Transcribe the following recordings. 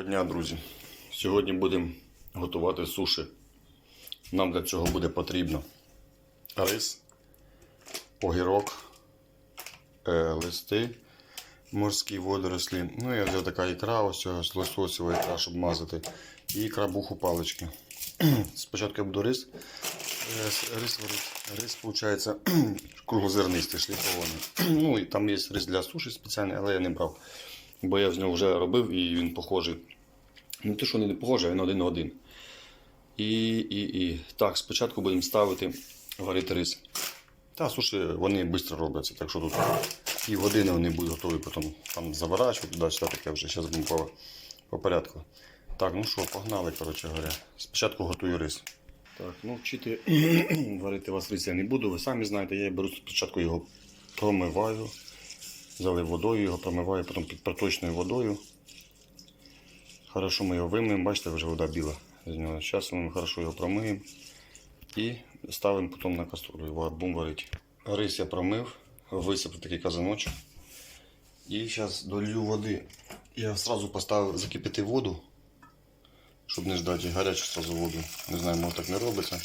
Доброго дня, друзі. Сьогодні будемо готувати суші. Нам для цього буде потрібно рис, огірок, е, листи, морські водорослі. Ну і ось така ікра, ось ось лососєва ікра, щоб мазати. І крабуху палички. Спочатку я буду рис. Е, Рис варити. Рис, виходить, круглозернистий, шліфований. Ну і там є рис для суші спеціальний, але я не брав. Бо я з нього вже робив і він похожий. Не те, що не похожий, а він один на один. І, і, і. Так, спочатку будемо ставити варити рис. Та суші вони швидко робляться, так що тут і години вони будуть готові, потім там заворачувати туди сюди таке вже. Зараз будемо по, по порядку. Так, ну що, погнали, коротше говоря. Спочатку готую рис. Так, ну вчити варити вас рис я не буду, ви самі знаєте, я беру спочатку його промиваю. Залив водою, його промиваю, потім під проточною водою. Хорошо ми його вимиємо, бачите, вже вода біла з нього. Зараз ми хорошо його промиємо і ставимо потім на каструлю. Його будемо варити. Рис я промив, висипав такий казаночок. І зараз долью води. Я одразу поставив закипяти воду, щоб не ждати гарячу сразу воду. Не знаю, може так не робиться,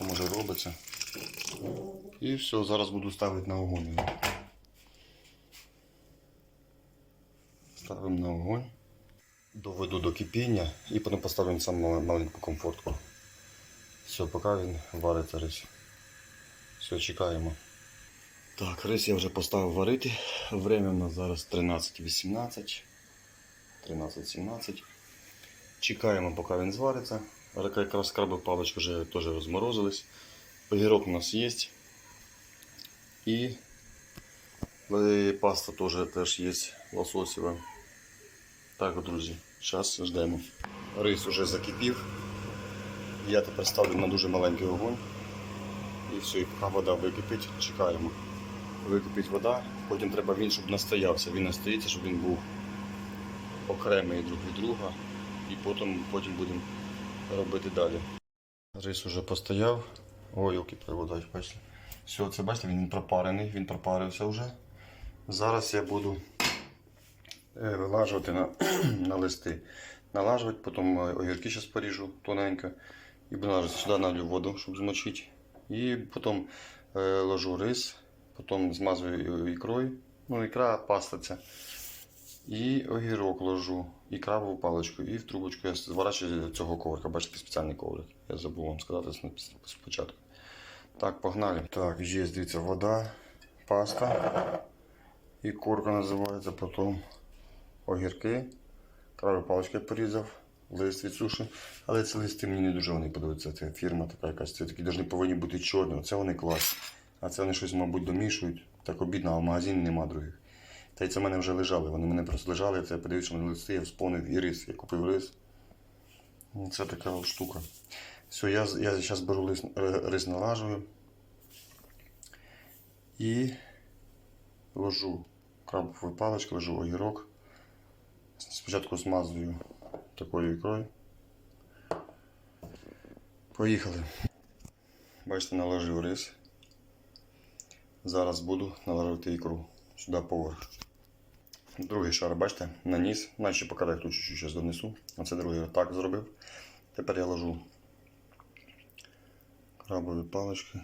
а може робиться. І все, зараз буду ставити на огонь. Ставимо на огонь. Доведу до кипіння і потім поставимо сам маленьку комфортку. Все, поки він вариться рис. Все, чекаємо. Так, рис я вже поставив варити. Время у нас зараз 13.18. 13.17. Чекаємо, поки він звариться. Якраз краби палички вже теж розморозились. Огірок у нас є. І е, паста теж є лососева. Так, друзі, зараз ждемо. Рис уже закипів. Я тепер ставлю на дуже маленький огонь. І все, і поки вода википить, чекаємо. Википить вода, потім треба він, щоб настоявся. Він настоїться, щоб він був окремий друг від друга. І потім, потім будемо робити далі. Рис уже постояв. Ой, йолки вода, бачите. Все, це бачите, він пропарений, він пропарився вже. Зараз я буду вилажувати на, на листи. Налажувати, потім е, огірки зараз поріжу тоненько. І буду налажувати сюди налью воду, щоб змочити. І потім е, ложу рис, потім змазую ікрою. Ну, ікра паста ця. І огірок ложу, і крабову паличку, і в трубочку я зворачую цього коврика. Бачите, спеціальний коврик. Я забув вам сказати спочатку. Так, погнали. Так, є, дивіться, вода, паста. І курка називається, потім огірки. Крабові палички порізав, лист від суші. Але ці листи мені не дуже вони подобаються. Це фірма така якась. Це такі повинні повинні бути чорні. Це вони класні. А це вони щось, мабуть, домішують. Так обідно, а в магазині нема других. Та й це в мене вже лежали. Вони мене просто лежали, це я подивився на листи, я вспомнив і рис. Я купив рис. Ну, Це така штука. Все, я, я зараз беру лис, рис налажую. І ложу крабову паличку, ложу огірок. Спочатку смазую такою ікрою. Поїхали. Бачите, наложив рис. Зараз буду наложити ікру сюди поверх. Другий шар, бачите, наніс. Наче я тут чуть-чуть зараз донесу. А це другий так зробив. Тепер я ложу крабові палички.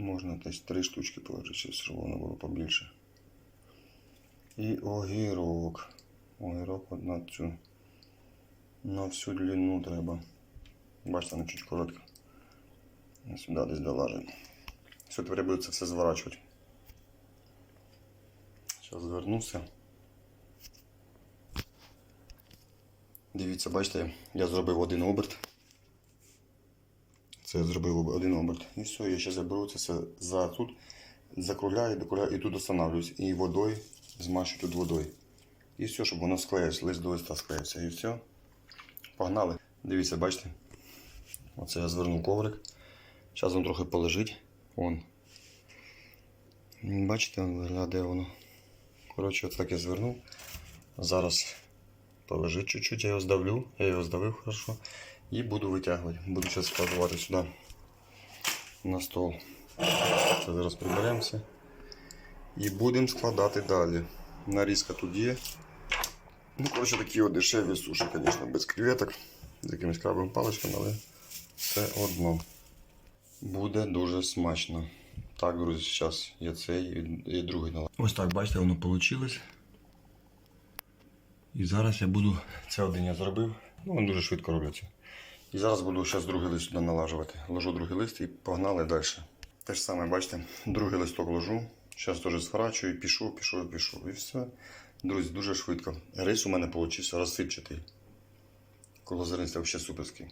Можна десь три штучки положити, щоб воно було побільше. І огірок. Огірок на цю. На всю длину треба. Бачите, вона чуть коротка. Сюди десь долажимо. Все, тепер я буду це все зворачувати. Зараз звернуся. Дивіться, бачите, я зробив один оберт. Це зробив один оберт. І все, я ще заберу це все за тут, закругляю, докругляю і тут останавливаюсь. І водою змащу тут водою. І все, щоб воно склеїлось, лист до листа склеївся. І все. Погнали. Дивіться, бачите? Оце я звернув коврик. Зараз він трохи полежить. Вон. Бачите, він воно. Коротше, от так я звернув. Зараз полежить чуть-чуть, я його здавлю. Я його здавив хорошо. І буду витягувати. Буду зараз складувати сюди на стол. Це зараз приберемося. І будемо складати далі. Нарізка тут є. Ну, коротше, такі от дешеві суші, звісно, без креветок, з якимись крабовими паличками, але все одно. Буде дуже смачно. Так, друзі, зараз є цей і, другий налад. Ось так, бачите, воно вийшло. І зараз я буду, це один я зробив, ну дуже швидко робляться. І зараз буду зараз другий лист сюди налажувати. Ложу другий лист і погнали далі. Те ж саме, бачите, другий листок ложу. Зараз теж сворачую, пішов, пішов, пішов. І все. Друзі, дуже швидко. Рис у мене вийшов розсипчатий. Круглозернистий взагалі суперський.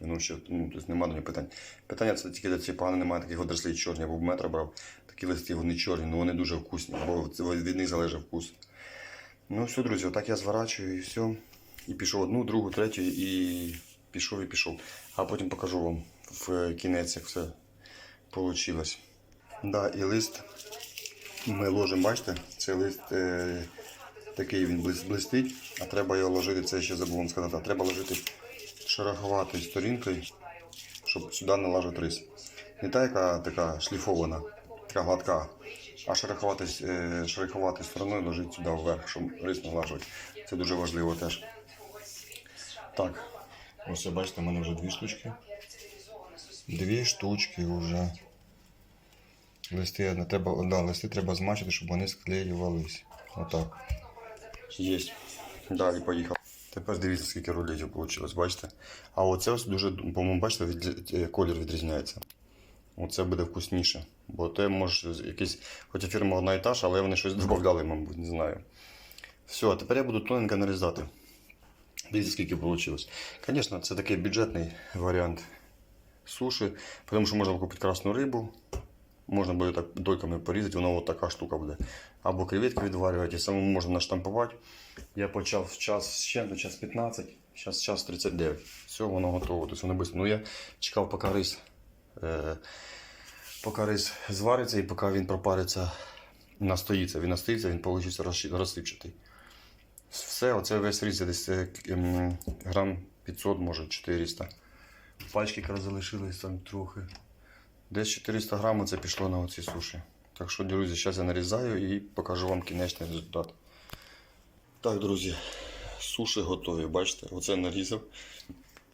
Він ще, ну, тобто немає до нього питань. Питання це тільки для цієї погано немає таких одрослей чорні, або в метро брав. Такі листи, вони чорні, але вони дуже вкусні, бо від них залежить вкус. Ну все, друзі, отак я зворачую і все. І пішов одну, другу, третю і пішов і пішов. А потім покажу вам в кінець, як все вийшло. Да, і лист ми ложимо, бачите, цей лист е, такий він блистить, а треба його ложити, це ще забув вам сказати, а треба ложити шероховатою сторінкою, щоб сюди налажити рис. Не та, яка така шліфована, така гладка, а шероховатою, е, стороною ложить сюди вверх, щоб рис налажувати. Це дуже важливо теж. Так, ось бачите, в мене вже дві штучки. Дві штучки вже. Листи не треба, да, листи треба змачити, щоб вони склеювались. Отак. Єсть. Далі поїхав. Тепер дивіться, скільки рулетів вийшло, бачите? А оце ось дуже, по-моєму, бачите, від, е, колір відрізняється. Оце буде вкусніше. Бо те може якийсь, хоча фірма одна і та ж, але вони щось додавали, мабуть, не знаю. Все, тепер я буду тоненько нарізати. Дивіться, скільки вийшло. Звісно, це такий бюджетний варіант суші, тому що можна купити красну рибу. Можна буде так дольками порізати, воно от така штука буде. Або креветки відварювати, і самому можна наштампувати. Я почав час ще до час 15, зараз час 39. Все, воно готово. Тобто воно. Ну я чекав, поки рис, е, поки рис звариться і поки він пропариться, настоїться. Він настоїться, він вийде розсипчатий. Все, оце весь це десь е, грам 500, може 400. Пачки якраз залишились там трохи. Десь 400 грамів це пішло на оці суші. Так що, друзі, зараз я нарізаю і покажу вам кінечний результат. Так, друзі, суші готові, бачите, оце нарізав.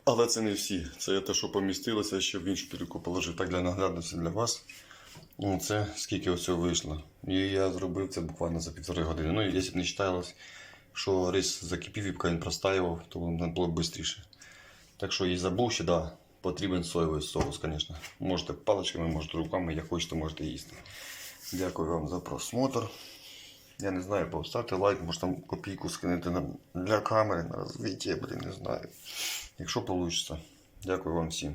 Але це не всі. Це те, що помістилося, ще в іншу тарілку положив. Так для наглядності для вас. Це скільки ось вийшло. І я зробив це буквально за півтори години. Ну, якщо б не читалось, що рис закипів і він простаював, то воно було б швидше. Так що і забув ще, да, потрібен соєвий соус, звісно. Можете паличками, можете руками, як хочете, можете їсти. Дякую вам за просмотр. Я не знаю, поставте лайк, може там копійку скинете нам для камери на розвиття, блін, не знаю. Якщо вийде. Дякую вам всім.